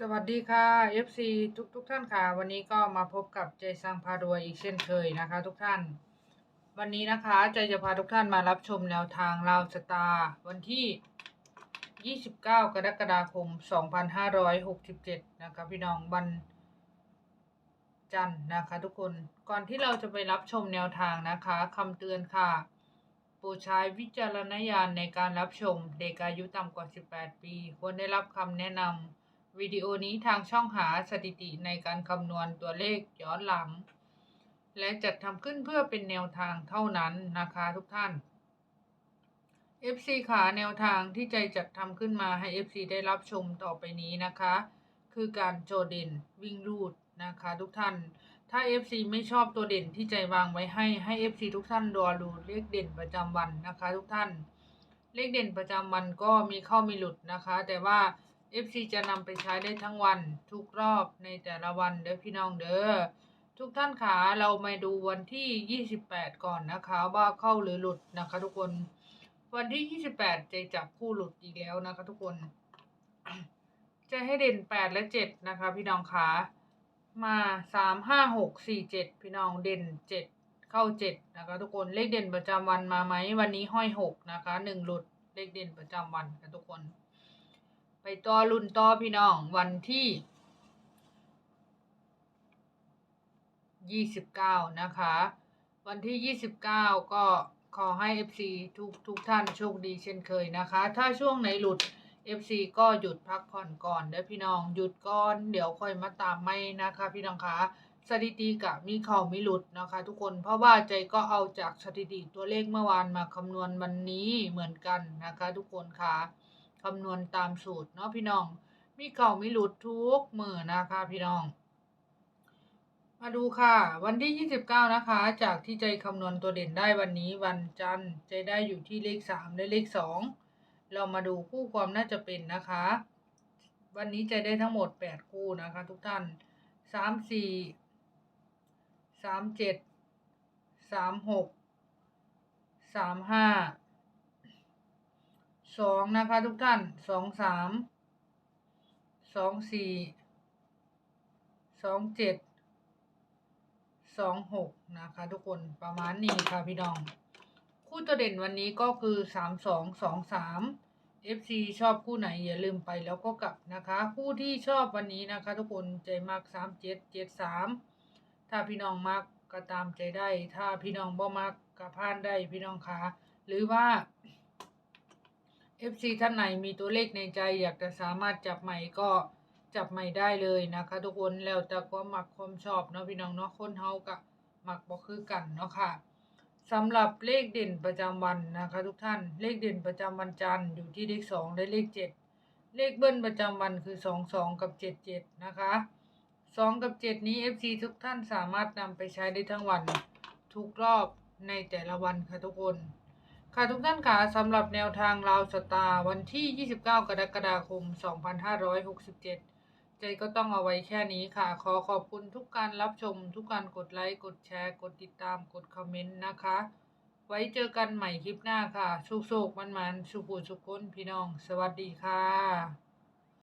สวัสดีค่ะ FC ทุกทุกท่านค่ะ วันนี้ก็มาพบกับใจสังพารวยอีกเช่นเคยนะคะ ทุกท่าน วันนี้นะคะใจจะพาทุกท่านมารับชมแนวทางลาวสตาร์วันที่ 29 กรกฎาคม 2567 นะคะพี่น้องวันจันทร์นะคะทุกคนก่อนที่เราจะไปรับชมแนวทางนะคะคำเตือนค่ะโปรดใช้วิจารณญาณในการรับชมเด็กอายุต่ำกว่า 18 ปี ควรได้รับคำแนะนำ วิดีโอนี้ทางช่องหาสถิติในการคำนวณตัวเลขย้อนหลัง และจัดทำขึ้นเพื่อเป็นแนวทางเท่านั้นนะคะทุกท่าน FC ขาแนวทางที่ใจจัดทำขึ้นมาให้ FC ได้รับชมต่อไปนี้นะคะ คือการโจเด่นวิ่งรูดนะคะทุกท่าน ถ้า FC ไม่ชอบตัวเด่นที่ใจวางไว้ให้ให้ FC ทุกท่านรอดูเลขเด่นประจำวันนะคะ ทุกท่าน เลขเด่นประจำวันก็มีเข้ามีหลุดนะคะ แต่ว่า FC จะนำไปใช้ได้ทั้งวันทุกรอบในแต่ละวันเด้อพี่น้องเด้อทุกท่านขาเรามาดูวันที่ 28 ก่อนนะคะ ว่าเข้าหรือหลุดนะคะ ทุกคน วันที่ 28 จะจับคู่หลุดอีกแล้วนะคะ ทุกคน จะให้เด่น 8 และ 7 นะคะ พี่น้องขามาสามห้าหกสี่เจ็ดพี่น้องเด่นเจ็ดเข้าเจ็ดนะคะ ทุกคนเลขเด่นประจำวันมาไหมวันนี้ห้อยหกนะคะหนึ่งหลุดเลขเด่นประจำวันค่ะทุกคน ไปต่อรุ่นต่อพี่น้องวันที่ยี่สิบเก้านะคะ วันที่ยี่สิบเก้าก็ขอให้ FC ทุกทุกท่านโชคดีเช่นเคยนะคะ ถ้าช่วงไหนหลุด FC ก็หยุดพักผ่อนก่อนเด้อพี่น้องหยุดก่อนเดี๋ยวค่อยมาตามไม่นะคะ พี่น้องคะสถิติกะมีเข่ามีหลุดนะคะ ทุกคนเพราะว่าใจก็เอาจากสถิติตัวเลขเมื่อวานมาคำนวณวันนี้เหมือนกันนะคะ ทุกคนคะ คำนวณตามสูตรเนาะพี่น้อง มีเข่ามีหลุดทุกมือนะคะพี่น้อง มาดูค่ะ วันที่ 29 นะคะ จากที่ใจคำนวณตัวเด่นได้วันนี้วันจันทร์ใจได้อยู่ที่เลข 3 และเลข 2 เรามาดูคู่ความน่าจะเป็นนะคะ วันนี้ใจได้ทั้งหมด 8 คู่นะคะ ทุกท่าน 3 4 3 7 3 6 3 5 2นะคะทุกท่าน2 3 2 4 2 7 2 6นะคะ ทุกคนประมาณนี้ค่ะพี่น้อง คู่ตัวเด่นวันนี้ก็คือ3 2 2 3 FC ชอบคู่ไหนอย่าลืมไปแล้วก็กลับนะคะ คู่ที่ชอบวันนี้นะคะ ทุกคนใจมาก3 7 7 3ถ้าพี่น้องมักก็ตามใจได้ ถ้าพี่น้องบ่มักก็พานได้พี่น้องคะหรือว่า FC ท่านไหนมีตัวเลขในใจ อยากจะสามารถจับใหม่ก็จับใหม่ได้เลยนะคะ ทุกคนแล้วแต่ความมักความชอบเนาะพี่น้องเนาะคนเฮาก็มักบ่คือกันเนาะค่ะสำหรับเลขเด่นประจำวันนะคะ ทุกท่านเลขเด่นประจำวันจันทร์อยู่ที่เลขสองและเลขเจ็ดเลขเบิ้ลประจำวันคือสองสองกับเจ็ดเจ็ดนะคะสองกับเจ็ดนี้ FC ทุกท่านสามารถนำไปใช้ได้ทั้งวันทุกรอบในแต่ละวันค่ะทุกคน ค่ะทุกท่านค่ะสำหรับแนวทางราวสตาร์วันที่ 29 กรกฎาคม 2567 ใจก็ต้องเอาไว้แค่นี้ค่ะ ขอขอบคุณทุกการรับชม ทุกการกดไลค์ กดแชร์ กดติดตาม กดคอมเมนต์นะคะ ไว้เจอกันใหม่คลิปหน้าค่ะ สุขๆมันๆสุขุสุขคนพี่น้อง สวัสดีค่ะ